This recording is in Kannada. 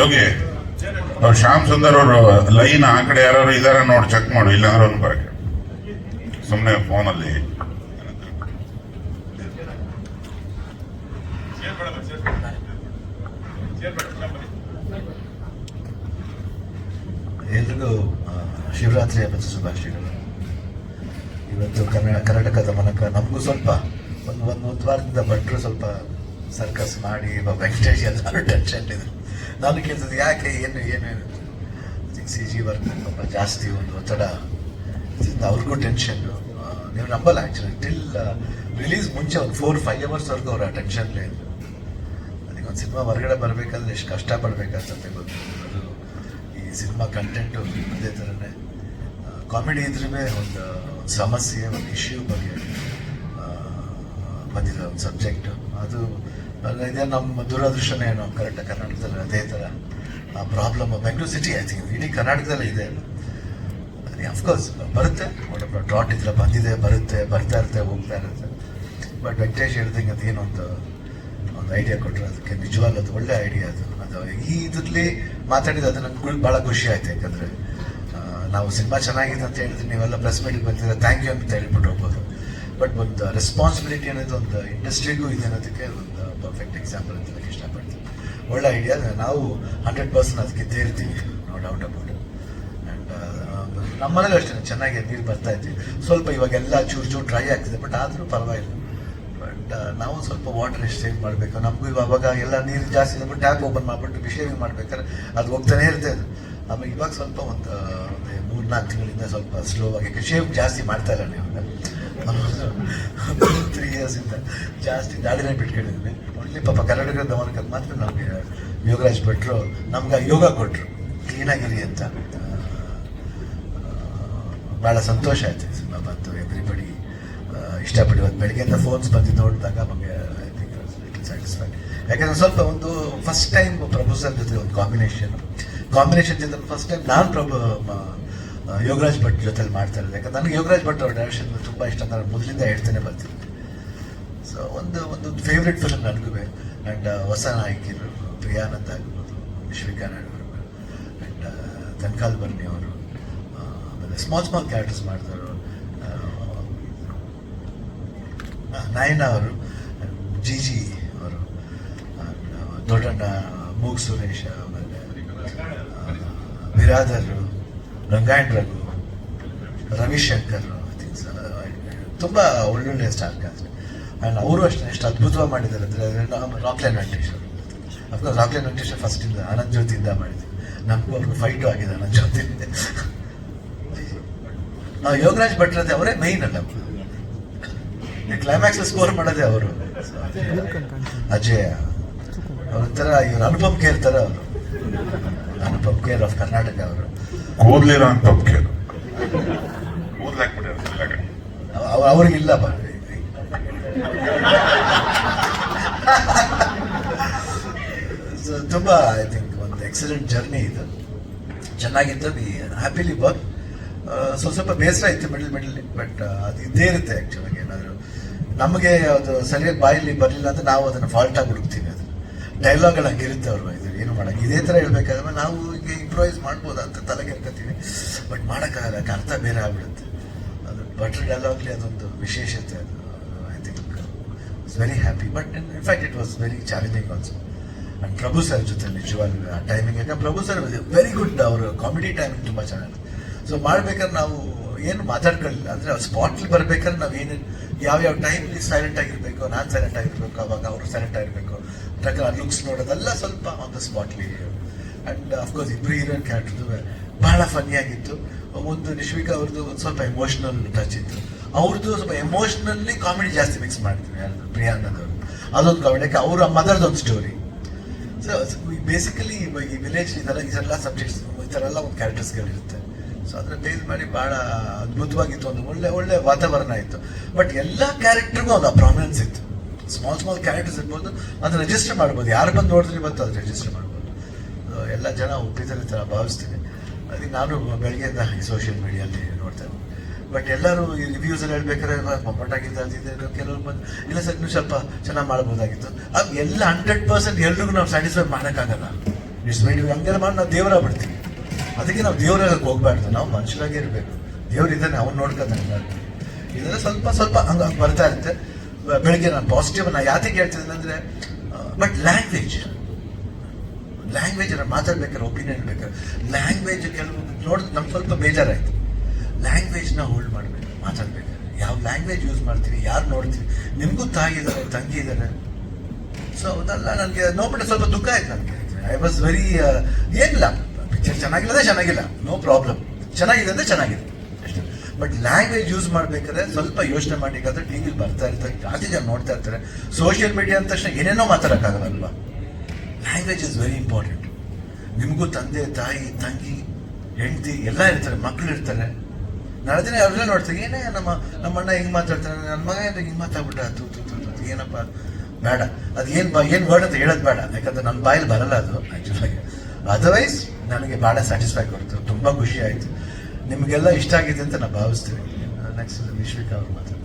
ಯೋಗಿ ಅವ್ರು ಶ್ಯಾಮ್ ಸುಂದರ್ ಅವರು ಲೈನ್ ಆ ಕಡೆ ಯಾರು ಇದಾರ ನೋಡಿ ಚೆಕ್ ಮಾಡು, ಇಲ್ಲಾಂದ್ರೆ ಅವ್ನು ಬರಕ್ಕೆ. ಸುಮ್ಮನೆ ಫೋನಲ್ಲಿ. ಎಲ್ರಿಗೂ ಶಿವರಾತ್ರಿ ಹಬ್ಬದ ಶುಭಾಶಯಗಳು. ಇವತ್ತು ಕನ್ನಡ ಕರ್ನಾಟಕದ ಮನಕ ನಮಗೂ ಸ್ವಲ್ಪ, ಒಂದು ಒಂದು ಒಂದು ವಾರದಿಂದ ಭಟ್ರು ಸ್ವಲ್ಪ ಸರ್ಕಸ್ ಮಾಡಿ ವೆಂಕಟೇಶ್ ಎಲ್ಲರೂ ಟೆನ್ಷನ್ ಇದೆ ನಾನು ಕೇಳ್ತದೆ, ಯಾಕೆ ಏನು ಏನು ಸಿ ಜಿ ವರ್ಕ್ ಸ್ವಲ್ಪ ಜಾಸ್ತಿ ಒಂದು ಒತ್ತಡ. ಅವ್ರಿಗೂ ಟೆನ್ಷನ್ನು ನೀವು ನಂಬಲ್ಲ ಆ್ಯಕ್ಚುಲಿ ಟಿಲ್ ರಿಲೀಸ್ ಮುಂಚೆ ಒಂದು ಫೋರ್ ಫೈವ್ ಅವರ್ಸ್ವರೆಗೂ ಅವ್ರ ಟೆನ್ಷನ್ಲೇ ಇದ್ರು. ಅದಕ್ಕೆ ಒಂದು ಸಿನಿಮಾ ಹೊರಗಡೆ ಬರಬೇಕಾದ್ರೆ ಎಷ್ಟು ಕಷ್ಟಪಡ್ಬೇಕಂತ ಗೊತ್ತು. ಅದು ಈ ಸಿನಿಮಾ ಕಂಟೆಂಟು ಅದೇ ಥರನೇ ಕಾಮಿಡಿ ಇದ್ರೂ ಒಂದು ಸಮಸ್ಯೆ, ಒಂದು ಇಶ್ಯೂ ಬಗ್ಗೆ ಬಂದಿರೋ ಒಂದು ಸಬ್ಜೆಕ್ಟು ಅದು ಅಲ್ಲ, ಇದೇ ನಮ್ಮ ದುರದೃಷ್ಟನೇ ಏನೋ ಕರೆಕ್ಟ್ ಕರ್ನಾಟಕದಲ್ಲಿ ಅದೇ ಥರ. ಆ problem Bengaluru city I think ಇಡೀ ಕರ್ನಾಟಕದಲ್ಲಿ ಇದೆ. ಅಫ್ಕೋರ್ಸ್ ಬರುತ್ತೆ. ಡ್ರಾಟ್ ಇದ್ರೆ ಬಂದಿದೆ, ಬರುತ್ತೆ, ಬರ್ತಾ ಇರುತ್ತೆ, ಹೋಗ್ತಾ ಇರುತ್ತೆ. ಬಟ್ ವೆಂಕಟೇಶ್ ಹೇಳ್ದಂಗೆ ಅದೇನೋ ಒಂದು ಒಂದು ಐಡಿಯಾ ಕೊಟ್ಟರು ಅದಕ್ಕೆ ನಿಜವಾಗ್ಲೂ ಅದು ಒಳ್ಳೆ ಐಡಿಯಾ ಅದು. ಅದು ಈ ಇದರಲ್ಲಿ ಮಾತಾಡಿದ ಅದು ನಮ್ಗೆ ಭಾಳ ಖುಷಿ ಆಯ್ತು. ಯಾಕಂದರೆ ನಾವು ಸಿನಿಮಾ ಚೆನ್ನಾಗಿದೆ ಅಂತ ಹೇಳಿದ್ರೆ ನೀವೆಲ್ಲ ಪ್ರೆಸ್ ಮೀಟಿಗೆ ಬಂದಿದ್ರೆ ಥ್ಯಾಂಕ್ ಯು ಅಂತ ಹೇಳ್ಬಿಟ್ಟು ಹೋಗ್ಬೋದು. ಬಟ್ ಒಂದು ರೆಸ್ಪಾನ್ಸಿಬಿಲಿಟಿ ಅನ್ನೋದು ಒಂದು ಇಂಡಸ್ಟ್ರಿಗೂ ಇದೆ ಅನ್ನೋದಕ್ಕೆ ಒಂದು ಪರ್ಫೆಕ್ಟ್ ಎಕ್ಸಾಂಪಲ್ ಅಂತ ಹೇಳಕ್ಕೆ ಇಷ್ಟಪಡ್ತೀನಿ. ಒಳ್ಳೆ ಐಡಿಯಾ ನಾವು ಹಂಡ್ರೆಡ್ ಪರ್ಸೆಂಟ್ ಅದಕ್ಕೆ ತೇರ್ತೀವಿ ನೋ ಡೌಟ್ ಅಬೌಟ್ ಆ್ಯಂಡ್ ನಮ್ಮನೇಲಿ ಅಷ್ಟೇ. ಚೆನ್ನಾಗಿ ನೀರು ಬರ್ತಾ ಇದ್ವಿ ಸ್ವಲ್ಪ ಇವಾಗೆಲ್ಲ ಚೂರು ಚೂರು ಡ್ರೈ ಆಗ್ತಿದೆ ಬಟ್ ಆದರೂ ಪರವಾಗಿಲ್ಲ. ಬಟ್ ನಾವು ಸ್ವಲ್ಪ ವಾಟರ್ ಎಷ್ಟು ಸೇವ್ ಮಾಡಬೇಕು? ನಮಗೂ ಇವಾಗ ಎಲ್ಲ ನೀರು ಜಾಸ್ತಿ ಇದೆ ಟ್ಯಾಪ್ ಓಪನ್ ಮಾಡಿಬಿಟ್ಟು ಬಿಶೇವಿಂಗ್ ಮಾಡ್ಬೇಕಾದ್ರೆ ಅದು ಹೋಗ್ತಾನೆ ಇರುತ್ತೆ ಅದು ಆಮೇಲೆ ಇವಾಗ ಸ್ವಲ್ಪ ಒಂದು ಮೂರು ನಾಲ್ಕು ತಿಂಗಳಿಂದ ಸ್ವಲ್ಪ ಸ್ಲೋ ಆಗಿ ಶೇವ್ ಜಾಸ್ತಿ ಮಾಡ್ತಾ ಇಲ್ಲ ನೀವು ತ್ರೀ ಇಯರ್ಸಿಂದ ಜಾಸ್ತಿ ದಾಡಿನೇ ಬಿಟ್ಕೊಂಡಿದ್ವಿ. ಒಳ್ಳೆ ಪಾಪ ಕರ್ನಾಟಕ ದಮನಕ್ಕೆ ಮಾತ್ರ ನಮಗೆ ಯೋಗರಾಜ್ ಭಟ್ರು ನಮ್ಗೆ ಯೋಗ ಕೊಟ್ಟರು ಕ್ಲೀನಾಗಿರಿ ಅಂತ. ಭಾಳ ಸಂತೋಷ ಆಯ್ತು ಸಿನಿಮಾ ಬಂತು ಎವ್ರಿಬಡಿ ಇಷ್ಟಪಡಿ ಒಂದು ಬೆಳಗ್ಗೆಯಿಂದ ಫೋನ್ಸ್ ಬಂದು ನೋಡಿದಾಗ ನಮಗೆ ಐ ಥಿಂಕ್ ಲಿಟಲ್ ಸ್ಯಾಟಿಸ್ಫೈಡ್ ಯಾಕಂದ್ರೆ ಸ್ವಲ್ಪ ಒಂದು ಫಸ್ಟ್ ಟೈಮ್ ಪ್ರಭು ಜೊತೆ ಒಂದು ಕಾಂಬಿನೇಷನ್ ಕಾಂಬಿನೇಷನ್ ಜೊತೆ ಫಸ್ಟ್ ಟೈಮ್ ನಾನು ಪ್ರಭು ಯೋಗರಾಜ್ ಭಟ್ ಜೊತೆಲಿ ಮಾಡ್ತಾ ಇರೋದು. ಯಾಕಂದ್ರೆ ನನಗೆ ಯೋಗರಾಜ್ ಭಟ್ ಅವ್ರ ಡೈರೆಕ್ಷನ್ ತುಂಬ ಇಷ್ಟ. ಅಂತ ಮೊದಲಿಂದ ಹೇಳ್ತಾನೆ ಬರ್ತೀನಿ. ಸೊ ಒಂದು ಒಂದು ಫೇವ್ರೆಟ್ ಫಿಲ್ಮ್ ನನಗೂ ಆ್ಯಂಡ್ ಹೊಸ ನಾಯಕಿಯರು ಪ್ರಿಯಾನಂದ್ ಆಗಿರ್ಬೋದು ಶ್ರೀಕಾ ನಾಯ್ಡು ಆ್ಯಂಡ್ ತನ್ಕಾಲ್ ಬರ್ನಿ ಅವರು. ಆಮೇಲೆ ಸ್ಮಾಲ್ ಸ್ಮಾಲ್ ಕ್ಯಾರೆಕ್ಟರ್ಸ್ ಮಾಡಿದವರು ನಾಯಣ್ಣ ಅವರು ಜಿ ಜಿ ಅವರು and, ದೊಡ್ಡಣ್ಣ ಮೂಗ್ ಸುರೇಶ ಆಮೇಲೆ ಬಿರಾದರ್. ರಂಗಾಯಣ್ ರಘು ರವಿಶಂಕರ್ ತುಂಬ ಒಳ್ಳೊಳ್ಳೆ ಸ್ಟಾರ್ ಕಾಸ್ಟ್ ಆ್ಯಂಡ್ ಅವರು ಅಷ್ಟೇ, ಎಷ್ಟು ಅದ್ಭುತವಾಗಿ ಮಾಡಿದ್ದಾರೆ ಅಂದರೆ Rockline Venkateshwar of course Rockline Venkateshwar ಫಸ್ಟಿಂದ Anand ಜ್ಯೋತಿಯಿಂದ ಮಾಡಿದ್ವಿ ನಮಗೂ ಅವ್ರಿಗೆ ಫೈಟು ಆಗಿದೆ ಆನಂದ್ ಜ್ಯೋತಿ ಯೋಗರಾಜ್ ಭಟ್ರದ್ದೆ ಅವರೇ ಮೈನ್ ಅಲ್ಲ ಕ್ಲೈಮ್ಯಾಕ್ಸ್ ಸ್ಕೋರ್ ಮಾಡೋದೇ ಅವರು. ಅಜಯ. ಅವ್ರ ಇವರು ಅನುಪಮ್ ಕೇರ್ ಥರ ಅವರು. ಅನುಪಮ್ ಕೇರ್ ಆಫ್ ಕರ್ನಾಟಕ ಅವರು. ಕೂದ್ಲಿರೋ ಅಂತ ಒಪ್ಕೇಳು ಕೂದ್ಲಾಕ್ಬಿಟ್ಟಿರ್ತಾರೆ ಎಲ್ಲ ಕಡೆ ಅವ- ಅವ್ರಿಗಿಲ್ಲ ಬಾ. ಸೊ ತುಂಬ ಐ ಥಿಂಕ್ ಒಂದು ಎಕ್ಸಲೆಂಟ್ ಜರ್ನಿ ಇದು. ಚೆನ್ನಾಗಿತ್ತು ಬಿ ಹ್ಯಾಪಿಲಿ ವರ್ಕ್ ಸ್ವಲ್ಪ ಸ್ವಲ್ಪ ಬೇಸರ ಇತ್ತು ಮಿಡಲ್ ಮಿಡಲ್ ಬಟ್ ಅದು ಇದ್ದೇ ಇರುತ್ತೆ ಆ್ಯಕ್ಚುಲಾಗಿ ಏನಾದರೂ ನಮಗೆ ಅದು ಸರಿಯಾಗಿ ಬಾಯಲ್ಲಿ ಬರಲಿಲ್ಲ ಅಂತ ನಾವು ಅದನ್ನು ಫಾಲ್ಟ್ ಆಗಿ ಹುಡುಕ್ತೀವಿ. ಅದು ಎಲ್ಲ ಹಂಗಿರುತ್ತೆ ಅವರು ಇದು ಏನು ಮಾಡಕ್ಕೆ? ಇದೇ ಥರ ಹೇಳ್ಬೇಕಾದ್ರೆ ನಾವು ಈಗ ಇಂಪ್ರೂವೈಸ್ ಮಾಡ್ಬೋದು ಅಂತ ತಲೆಗೆ ಕೆರ್ಕೋತೀವಿ ಬಟ್ ಮಾಡೋಕ್ಕಾಗಲ್ಲ ಅರ್ಥ ಬೇರೆ ಆಗ್ಬಿಡುತ್ತೆ. ಅದು ಬಟರ್ ಡೈಲಾಗ್ಲಿ ಅದೊಂದು ವಿಶೇಷತೆ ಅದು. I think it's very happy but in fact it was very challenging also and Prabhu sir ಜೊತೆ ನಿಜವಾಗ್ಲೂ ಆ ಟೈಮಿಂಗ್ ಯಾಕಂದ್ರೆ ಪ್ರಭು ಸರ್ ವೆರಿ ಗುಡ್ ಅವರು ಕಾಮಿಡಿ ಟೈಮಿಂಗ್ ತುಂಬ ಚೆನ್ನಾಗಿದೆ ಸೊ ಮಾಡ್ಬೇಕಾದ್ರೆ ನಾವು ಏನು ಮಾತಾಡ್ಕೊಳ್ಳಿಲ್ಲ. ಅಂದರೆ ಸ್ಪಾಟ್ಲಿ ಬರ್ಬೇಕಾದ್ರೆ ನಾವು ಏನು ಯಾವ ಯಾವ ಟೈಮ್ಲಿ ಸೈಲೆಂಟ್ ಆಗಿರ್ಬೇಕು ನಾನು ಸೈಲೆಂಟ್ ಆಗಿರ್ಬೇಕು, ಅವಾಗ ಅವರು ಸೈಲೆಂಟ್ ಆಗಿರ್ಬೇಕು. ಪ್ರಕಾರ ಲುಕ್ಸ್ ನೋಡೋದೆಲ್ಲ ಸ್ವಲ್ಪ ಆನ್ ದ ಸ್ಪಾಟ್ಲಿ ಅಂಡ್ ಅಫ್ಕೋರ್ಸ್ ಇಬ್ರು ಹೀರೋಯಿನ್ ಕ್ಯಾರೆಕ್ಟರ್ದು ಬಹಳ ಫನ್ನಿಯಾಗಿತ್ತು ಒಂದು ನಿಶ್ವಿಕಾ ಅವ್ರದ್ದು ಒಂದು ಸ್ವಲ್ಪ ಎಮೋಷನಲ್ ಟಚ್ ಇತ್ತು. ಅವ್ರದ್ದು ಸ್ವಲ್ಪ ಎಮೋಷನಲ್ಲಿ ಕಾಮಿಡಿ ಜಾಸ್ತಿ ಮಿಕ್ಸ್ ಮಾಡ್ತೀವಿ ಪ್ರಿಯಾ ಅನ್ನೋದವ್ರು ಅದೊಂದು ಕಾಮಿಡಿ ಯಾಕೆ? ಅವರ ಮದರ್ದೊಂದು ಸ್ಟೋರಿ ಸೊ ಬೇಸಿಕಲಿ ಈ ವಿಲೇಜ್ ಇದೆಲ್ಲ ಇದೆಲ್ಲ ಸಬ್ಜೆಕ್ಟ್ಸ್ ಈ ಥರ ಎಲ್ಲ ಒಂದು ಕ್ಯಾರೆಕ್ಟರ್ಸ್ಗಳಿರುತ್ತೆ ಸೊ ಅದರ ಬೇಸ್ ಮಾಡಿ ಭಾಳ ಅದ್ಭುತವಾಗಿತ್ತು, ಒಂದು ಒಳ್ಳೆ ಒಳ್ಳೆ ವಾತಾವರಣ ಇತ್ತು. ಬಟ್ ಎಲ್ಲ ಕ್ಯಾರೆಕ್ಟರ್ಗೂ ಒಂದು ಪ್ರಾಮಿನೆನ್ಸ್ ಇತ್ತು. ಸ್ಮಾಲ್ ಸ್ಮಾಲ್ ಕ್ಯಾರೆಕ್ಟರ್ಸ್ ಇರ್ಬೋದು, ಅದನ್ನ ರಿಜಿಸ್ಟರ್ ಮಾಡ್ಬೋದು. ಯಾರು ಬಂದು ನೋಡಿದ್ರೆ ಬಂತು ಅದು ರಿಜಿಸ್ಟರ್ ಮಾಡ್ಬೋದು. ಎಲ್ಲ ಜನ ಒಪ್ಪಿದ್ದಾರೆ ಥರ ಭಾವಿಸ್ತೀನಿ. ಅದಕ್ಕೆ ನಾನು ಬೆಳಗ್ಗೆಯಿಂದ ಈ ಸೋಷಿಯಲ್ ಮೀಡಿಯಲ್ಲಿ ನೋಡ್ತಾ ಇದ್ದೀನಿ. ಬಟ್ ಎಲ್ಲರೂ ಈ ರಿವ್ಯೂಸ್ ಎಲ್ಲ ಹೇಳ್ಬೇಕಾದ್ರೆ ಮೊಮ್ಮಟ್ಟಾಗಿದ್ದು ಅದಿದೆ ಕೆಲವರು ಬಂದು, ಇಲ್ಲ ಸರ್, ನೀವು ಸ್ವಲ್ಪ ಚೆನ್ನಾಗಿ ಮಾಡ್ಬೋದಾಗಿತ್ತು. ಅದು ಎಲ್ಲ ಹಂಡ್ರೆಡ್ ಪರ್ಸೆಂಟ್ ಎಲ್ರಿಗೂ ನಾವು ಸ್ಯಾಟಿಸ್ಫೈ ಮಾಡೋಕ್ಕಾಗಲ್ಲ. ಇಟ್ಸ್ ಮೇಡ್ ಹಂಗೆಲ್ಲ ಮಾಡಿ ನಾವು ದೇವರ ಬಿಡ್ತೀವಿ. ಅದಕ್ಕೆ ನಾವು ದೇವ್ರಾಗಕ್ಕೆ ಹೋಗ್ಬಾರ್ದು. ನಾವು ಮನುಷ್ಯರಾಗೇ ಇರಬೇಕು. ದೇವ್ರಿದ್ದಾನೆ ಅವ್ನು ನೋಡ್ಕೊತಾನೆ ಇದೆಲ್ಲ ಸ್ವಲ್ಪ ಸ್ವಲ್ಪ ಹಂಗಾಗಿ ಹಂಗ್ ಬರ್ತಾ ಇರುತ್ತೆ. ಬೆಳಿಗ್ಗೆ ನಾನು ಪಾಸಿಟಿವ್ ನಾನು ಯಾತಿಗೆ ಹೇಳ್ತಿದ್ದೀನಿ ಅಂದರೆ ಬಟ್ ಲ್ಯಾಂಗ್ವೇಜ್ ಲ್ಯಾಂಗ್ವೇಜ್ ಮಾತಾಡ್ಬೇಕಾದ್ರೆ ಒಪಿನಿಯನ್ ಬೇಕಾದ್ರೆ ಲ್ಯಾಂಗ್ವೇಜ್ ಕೆಲವು ನೋಡಿದ್ರೆ ನಮ್ಗೆ ಸ್ವಲ್ಪ ಬೇಜಾರಾಯ್ತು. ಲ್ಯಾಂಗ್ವೇಜ್ನ ಹೋಲ್ಡ್ ಮಾಡಬೇಕು ಮಾತಾಡ್ಬೇಕಾದ್ರೆ ಯಾವ ಲ್ಯಾಂಗ್ವೇಜ್ ಯೂಸ್ ಮಾಡ್ತೀವಿ, ಯಾರು ನೋಡ್ತೀವಿ, ನಿಮಗೂ ತಾಯಿ ಇದ್ದಾರೆ ತಂಗಿ ಇದ್ದಾರೆ ಸೊ ಅದೆಲ್ಲ ನನಗೆ ನೋಡ್ಬಿಟ್ಟು ಸ್ವಲ್ಪ ದುಃಖ ಆಯ್ತು ನನಗೆ. ಐ ವಾಸ್ ವೆರಿ ಏನಿಲ್ಲ. ಚೆನ್ನಾಗಿಲ್ಲದೆ ಚೆನ್ನಾಗಿಲ್ಲ. ನೋ ಪ್ರಾಬ್ಲಮ್ ಚೆನ್ನಾಗಿದೆ ಅಂದರೆ ಚೆನ್ನಾಗಿದೆ. ಬಟ್ ಲ್ಯಾಂಗ್ವೇಜ್ ಯೂಸ್ ಮಾಡ್ಬೇಕಾದ್ರೆ ಸ್ವಲ್ಪ ಯೋಚನೆ ಮಾಡಿ ಟಿ ವಿಲಿ ಬರ್ತಾ ಇರ್ತಾರೆ, ಜಾಸ್ತಿ ಜನ ನೋಡ್ತಾ ಇರ್ತಾರೆ. ಸೋಷಿಯಲ್ ಮೀಡಿಯಾ ಅಂದ ತಕ್ಷಣ ಏನೇನೋ ಮಾತಾಡೋಕ್ಕಾಗಲ್ಲ ಲ್ಯಾಂಗ್ವೇಜ್ ಇಸ್ ವೆರಿ ಇಂಪಾರ್ಟೆಂಟ್ ನಿಮಗೂ ತಂದೆ, ತಾಯಿ, ತಂಗಿ, ಹೆಂಡತಿ ಎಲ್ಲ ಇರ್ತಾರೆ ಮಕ್ಕಳು ಇರ್ತಾರೆ. ನಾಳೆ ದಿನ ಅವ್ರೆಲ್ಲ ನೋಡ್ತಾರೆ, ಏನೇ ನಮ್ಮ ನಮ್ಮ ಅಣ್ಣ ಹಿಂಗೆ ಮಾತಾಡ್ತಾನೆ, ನನ್ನ ಮಗ ಏನಾರ ಹಿಂಗೆ ಮಾತಾಡ್ಬಿಟ್ಟ, ತು ತು ತು ಏನಪ್ಪ? ಬೇಡ. ಅದು ಏನು ಏನು ವರ್ಡ್ ಅಂತ ಹೇಳೋದು ಬೇಡ. ಯಾಕಂದ್ರೆ ನನ್ನ ಬಾಯಲ್ಲಿ ಬರಲ್ಲ ಅದು ಆ್ಯಕ್ಚುಲಾಗಿ ಅದರ್ವೈಸ್ ನನಗೆ ಭಾಳ ಸ್ಯಾಟಿಸ್ಫೈ ಕೊಡ್ತು. ತುಂಬ ಖುಷಿ ಆಯಿತು. ನಿಮಗೆಲ್ಲ ಇಷ್ಟ ಆಗಿದೆ ಅಂತ ನಾನು ಭಾವಿಸ್ತೀನಿ. ನೆಕ್ಸ್ಟ್ ವಿಶ್ವಿಕಾ ಅವರು ಮಾತಾಡ್ತಾರೆ